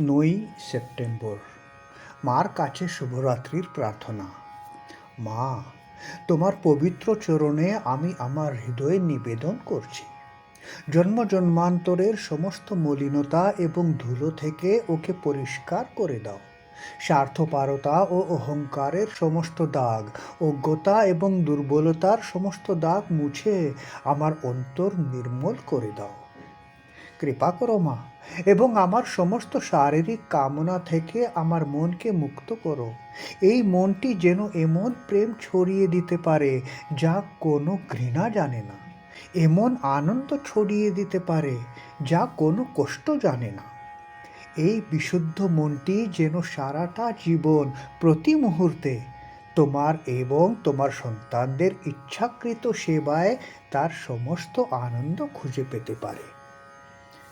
নয় সেপ্টেম্বর। মার কাছে শুভরাত্রির প্রার্থনা। মা, তোমার পবিত্র চরণে আমি আমার হৃদয়ে নিবেদন করছি। জন্ম জন্মান্তরের সমস্ত মলিনতা এবং ধুলো থেকে ওকে পরিষ্কার করে দাও। স্বার্থপারতা ও অহংকারের সমস্ত দাগ, অজ্ঞতা এবং দুর্বলতার সমস্ত দাগ মুছে আমার অন্তর নির্মল করে দাও। কৃপা করো, মা, এবং আমার সমস্ত শারীরিক কামনা থেকে আমার মনকে মুক্ত করো। এই মনটি যেন এমন প্রেম ছড়িয়ে দিতে পারে যা কোনো ঘৃণা জানে না। এমন আনন্দ ছড়িয়ে দিতে পারে যা কোনো কষ্ট জানে না। এই বিশুদ্ধ মনটি যেন সারাটা জীবন প্রতি মুহূর্তে তোমার এবং তোমার সন্তানদের ইচ্ছাকৃত সেবায় তার সমস্ত আনন্দ খুঁজে পেতে পারে।